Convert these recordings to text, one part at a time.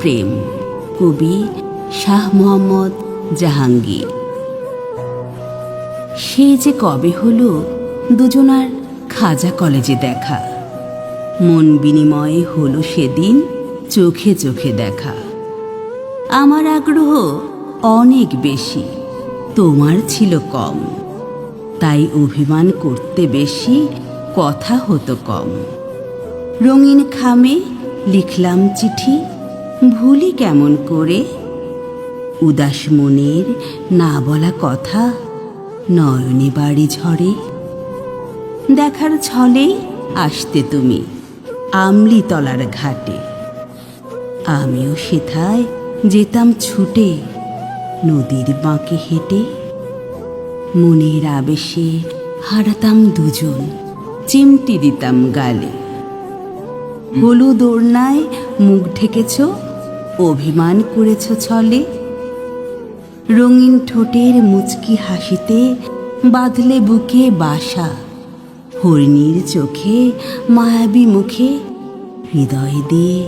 প্রেম, কবি শাহ মোহাম্মদ জাহাঙ্গীর। সে যে কবে হলো দুজনার খাজা কলেজে দেখা। মন বিনিময়ে হলো সেদিন চোখে চোখে দেখা। আমার আগ্রহ অনেক বেশি, তোমার ছিল কম। তাই অভিমান করতে বেশি কথা হতো কম। রঙিন খামে লিখলাম চিঠি, ভুলি কেমন করে? উদাস মনের না বলা কথা, নয়নে বাড়ি ঝরে দেখার ছলেই আসতে তুমি আমলিতলার ঘাটে। আমিও সেথায় যেতাম ছুটে, নদীর বাঁকে হেঁটে। মনের আবেশে হারাতাম দুজন, চিমটি দিতাম গালে। হলুদ ওড়নায় মুখ ঢেকেছ, অভিমান করেছ ছলে। রঙিন ঠোঁটের মুচকি হাসিতে বাঁধলে বুকে বাসা, হরিণীর চোখে মায়াবী মুখে হৃদয় দিয়ে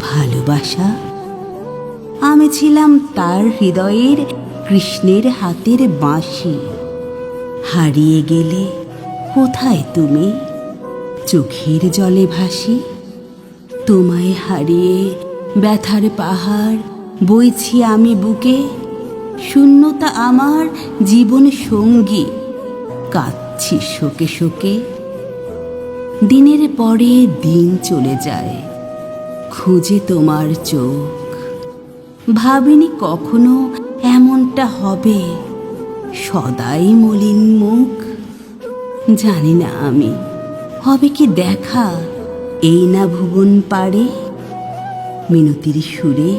ভালোবাসা। আমি ছিলাম তার হৃদয়ের কৃষ্ণের হাতের বাঁশি। হারিয়ে গেলে কোথায় তুমি? চোখের জলে ভাসি। তোমায় হারিয়ে ব্যথার পাহাড় বইছি আমি বুকে। শূন্যতা আমার জীবন সঙ্গী, কাঁদছি শোকে শোকে। দিনের পরে দিন চলে যায়, খুঁজে তোমার চোখ। ভাবিনি কখনো এমনটা হবে, সদাই মলিন মুখ। জানি না আমি, হবে কি দেখা? এই না ভুবন পাড়ে মিনতির সুরে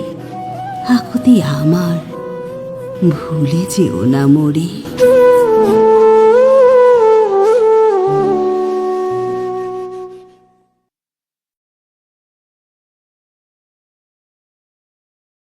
আকুতি আমার ভুলে যেও না মোরে।